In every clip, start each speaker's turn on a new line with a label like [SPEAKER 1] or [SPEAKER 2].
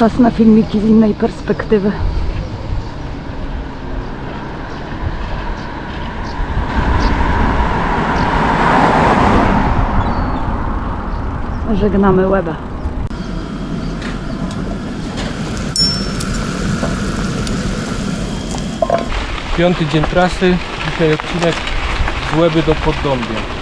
[SPEAKER 1] Czas na filmiki z innej perspektywy. Żegnamy łeba.
[SPEAKER 2] Piąty dzień trasy. Dzisiaj odcinek z Łeby do Poddąbia.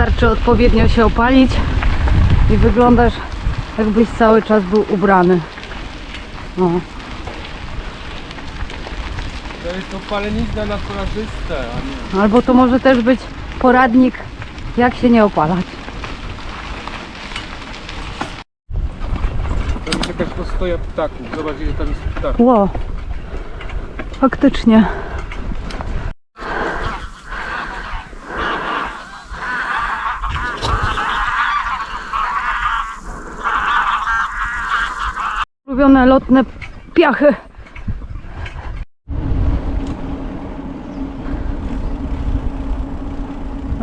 [SPEAKER 1] Wystarczy odpowiednio się opalić i wyglądasz jakbyś cały czas był ubrany. O.
[SPEAKER 2] To jest to palenizna na kolarzystę, a nie.
[SPEAKER 1] Albo to może też być poradnik, jak się nie opalać.
[SPEAKER 2] To jest jakaś postoja ptaków. Zobacz ile tam jest ptaków.
[SPEAKER 1] Ło, faktycznie. Ulubione lotne piachy.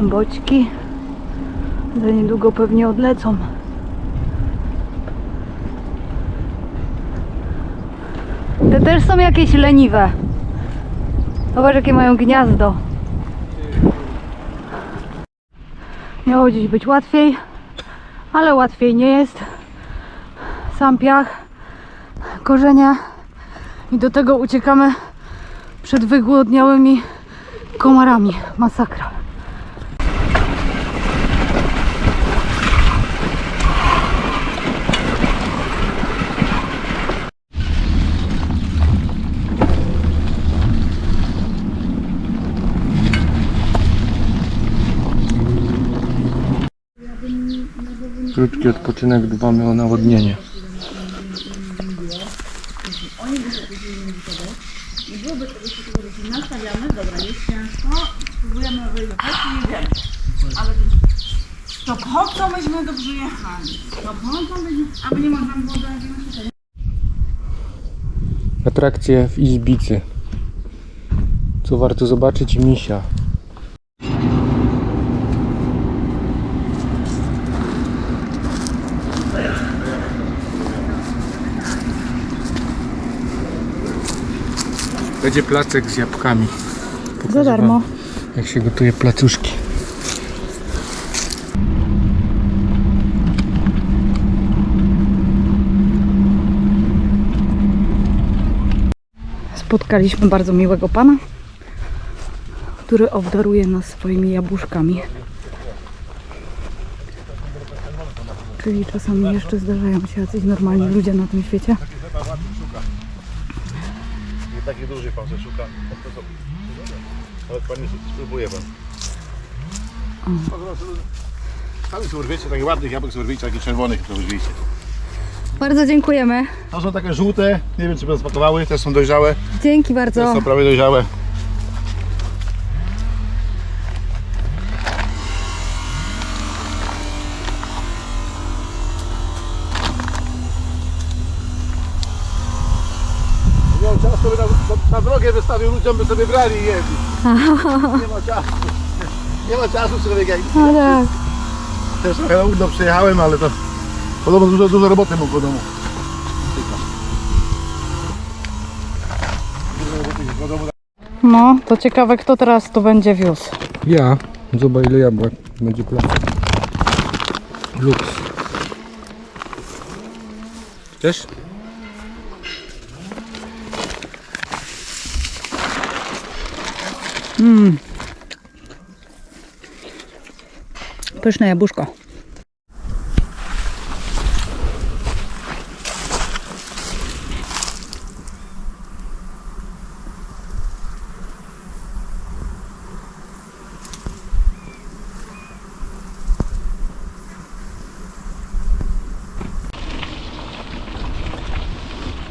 [SPEAKER 1] Boćki za niedługo pewnie odlecą. Te też są jakieś leniwe. Zobacz jakie mają gniazdo. Miało dziś być łatwiej, ale łatwiej nie jest. Sam piach, korzenia i do tego uciekamy przed wygłodniałymi komarami. Masakra.
[SPEAKER 2] Krótki odpoczynek dbamy o nawodnienie.
[SPEAKER 3] To po co myśmy dobrze jechali? To po co myśmy, aby nie można było do jakiegoś
[SPEAKER 2] Atrakcje w Izbicy. Co warto zobaczyć? Misia. Będzie placek z jabłkami.
[SPEAKER 1] Za darmo.
[SPEAKER 2] Jak się gotuje placuszki.
[SPEAKER 1] Spotkaliśmy bardzo miłego pana, który obdaruje nas swoimi jabłuszkami. Czyli czasami jeszcze zdarzają się jacyś normalni ludzie na tym świecie.
[SPEAKER 4] Nie taki duży pan se szuka. Ale pan spróbuje pan. Sami sobie urwiecie, takich ładnych jabłek sobie urwijcie, takich czerwonych to urwijcie.
[SPEAKER 1] Bardzo dziękujemy.
[SPEAKER 4] To są takie żółte, nie wiem czy będą smakowały, też są dojrzałe,
[SPEAKER 1] Dzięki
[SPEAKER 4] też
[SPEAKER 1] bardzo.
[SPEAKER 4] są prawie dojrzałe. Miał czas, to by na, drogę wystawił ludziom, by sobie brali i jedli. Nie ma czasu. Nie ma czasu człowiek jak
[SPEAKER 1] No tak.
[SPEAKER 4] Też trochę na przyjechałem, ale to podobno dużo, dużo roboty mu po domu.
[SPEAKER 1] No, to ciekawe kto teraz to będzie wiózł.
[SPEAKER 2] Ja. Zobacz ile jabłek będzie placek. Luks. Chcesz?
[SPEAKER 1] Pyszne jabłuszko.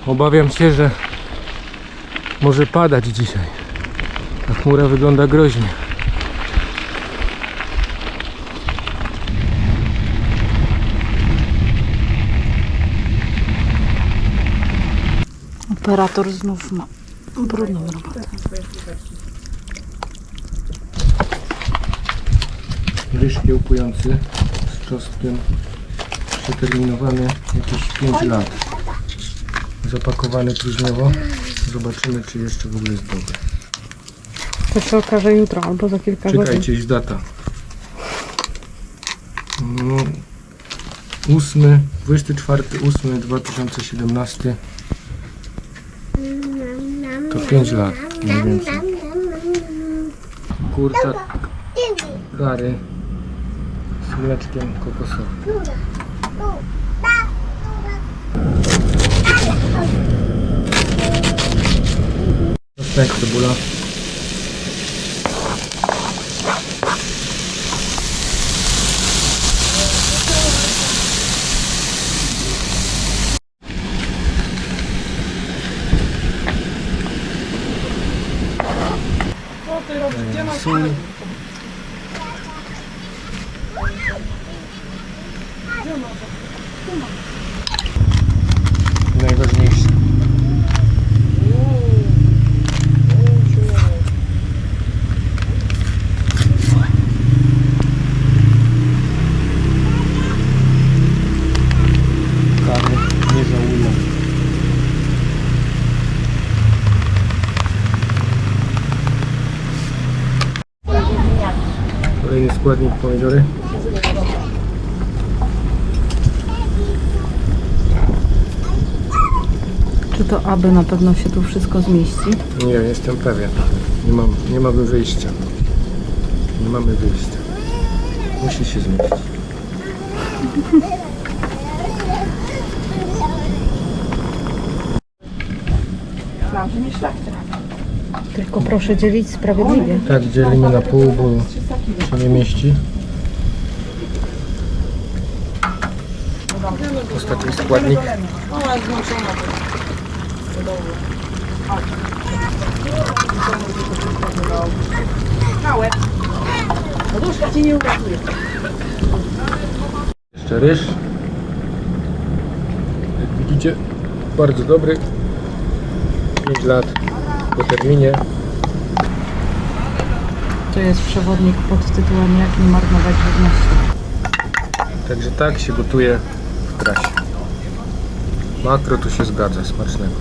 [SPEAKER 2] Obawiam się, że może padać dzisiaj. Ta chmura wygląda groźnie.
[SPEAKER 1] Operator znów ma brudną robotę.
[SPEAKER 2] Ryż kiełkujący z czosnkiem przeterminowany jakieś 5 lat. Zapakowany próżniowo. Zobaczymy czy jeszcze w ogóle jest dobry.
[SPEAKER 1] To się okaże jutro albo za kilka godzin.
[SPEAKER 2] Czekajcie, jest data. No, 8, 24, 8, 2017 to 5 lat, mniej więcej. Kurczak kary z mleczkiem kokosowym. Czosnek, cebula. sól. Najważniejsze. Składnik pomidory.
[SPEAKER 1] Czy to aby na pewno się tu wszystko zmieści?
[SPEAKER 2] Nie, jestem pewien. Nie, mam, nie mamy wyjścia. Nie mamy wyjścia. Musi się zmieścić.
[SPEAKER 3] Znam, że nie szlachta.
[SPEAKER 1] Tylko proszę dzielić sprawiedliwie.
[SPEAKER 2] Tak, dzielimy na pół, bo się nie mieści. Ostatni składnik.
[SPEAKER 3] Poduszka ci nie uratuje.
[SPEAKER 2] Jeszcze ryż. Jak widzicie, bardzo dobry. 5 lat po terminie.
[SPEAKER 1] To jest przewodnik pod tytułem Jak nie marnować żywności.
[SPEAKER 2] Także tak się gotuje w trasie. Makro tu się zgadza, smacznego.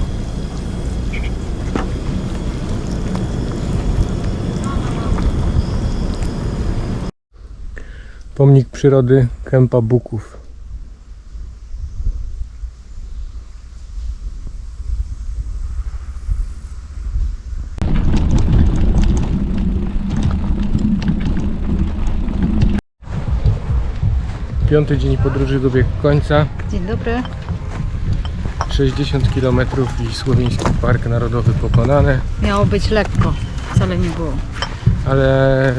[SPEAKER 2] Pomnik przyrody Kępa Buków. Piąty dzień podróży dobiegł końca.
[SPEAKER 1] Dzień dobry.
[SPEAKER 2] 60 km i Słowiński Park Narodowy pokonane,
[SPEAKER 1] Miało być lekko. Wcale nie było.
[SPEAKER 2] ale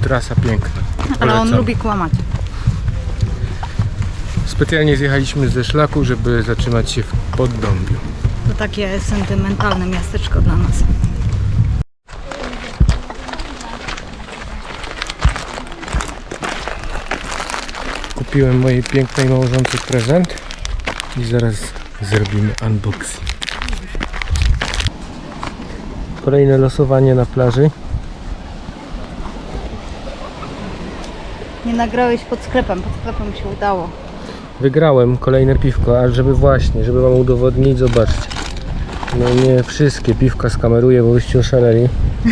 [SPEAKER 2] trasa piękna.
[SPEAKER 1] Ale on
[SPEAKER 2] Polecam.
[SPEAKER 1] lubi kłamać.
[SPEAKER 2] Specjalnie zjechaliśmy ze szlaku, żeby zatrzymać się w Poddąbiu.
[SPEAKER 1] To takie sentymentalne miasteczko dla nas.
[SPEAKER 2] Kupiłem mojej pięknej małżonce prezent i zaraz zrobimy unboxing. Kolejne losowanie na plaży.
[SPEAKER 1] Nie nagrałeś pod sklepem. Pod sklepem się udało.
[SPEAKER 2] Wygrałem kolejne piwko, a żeby właśnie, żeby wam udowodnić, zobaczcie. No nie wszystkie piwka skameruję, bo byście oszaleli.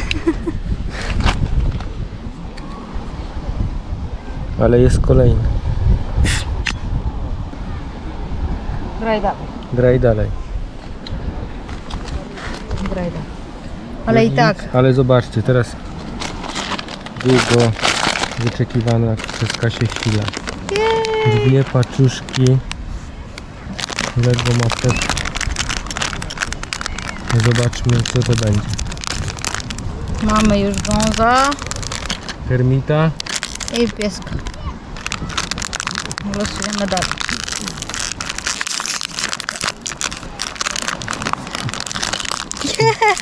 [SPEAKER 2] Ale jest kolejny.
[SPEAKER 1] Graj dalej.
[SPEAKER 2] Graj dalej.
[SPEAKER 1] Graj dalej. Ale i tak.
[SPEAKER 2] Ale zobaczcie, teraz długo wyczekiwana przez Kasię chwila. Dwie paczuszki Lego Mapet. Zobaczmy co to będzie.
[SPEAKER 1] Mamy już wąza
[SPEAKER 2] Termita.
[SPEAKER 1] i pieska. Losujemy dalej.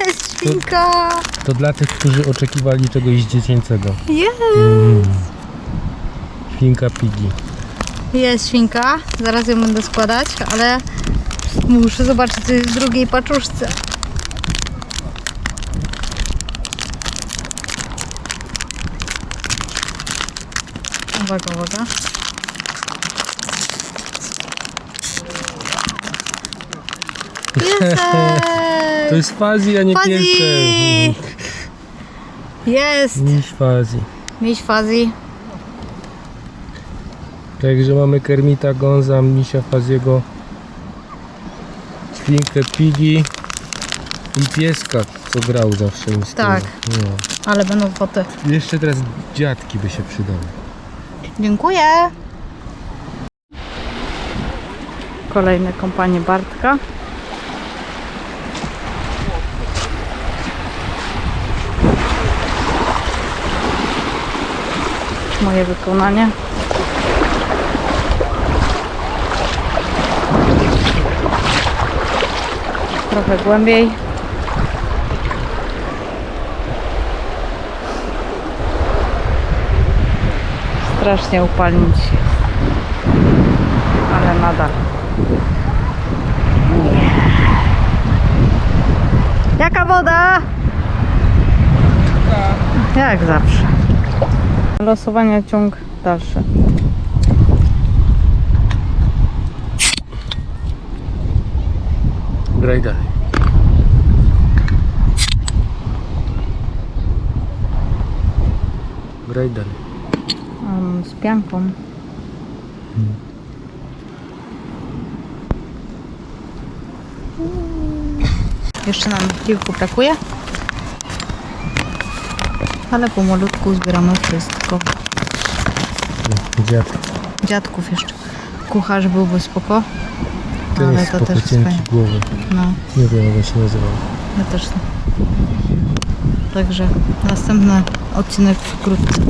[SPEAKER 1] Jest, świnka!
[SPEAKER 2] To dla tych, którzy oczekiwali czegoś dziecięcego.
[SPEAKER 1] Jest!
[SPEAKER 2] Świnka Piggy.
[SPEAKER 1] Jest świnka, zaraz ją będę składać, ale muszę zobaczyć co jest w drugiej paczuszce. Uwaga, uwaga. Jest!
[SPEAKER 2] To jest Fazi, a nie
[SPEAKER 1] Fazi!
[SPEAKER 2] piesek.
[SPEAKER 1] Jest!
[SPEAKER 2] Miś Fazi.
[SPEAKER 1] Miś Fazi.
[SPEAKER 2] Także mamy Kermita Gonza, Misia Faziego, świnkę Piggy i pieska, co grał zawsze z
[SPEAKER 1] Tak.
[SPEAKER 2] tyłu. No.
[SPEAKER 1] Ale będą foty.
[SPEAKER 2] Jeszcze teraz dziadki by się przydały.
[SPEAKER 1] Dziękuję. Kolejne kompanie Bartka. Moje wykonanie. Trochę głębiej. Strasznie upalnić się. Ale nadal. Jaka woda? Jak zawsze. Losowania ciąg dalszy.
[SPEAKER 2] Graj dalej. Graj dalej.
[SPEAKER 1] Um, z pianką. Jeszcze nam kilku brakuje. Ale pomalutku zbieramy wszystko.
[SPEAKER 2] Dziadki.
[SPEAKER 1] Dziadków jeszcze. Kucharz byłby spoko.
[SPEAKER 2] Ten
[SPEAKER 1] ale
[SPEAKER 2] jest
[SPEAKER 1] to
[SPEAKER 2] spoko,
[SPEAKER 1] też
[SPEAKER 2] cienki głowy.
[SPEAKER 1] No,
[SPEAKER 2] Nie wiem jak on się nazywał.
[SPEAKER 1] ja też nie. Także następny odcinek wkrótce.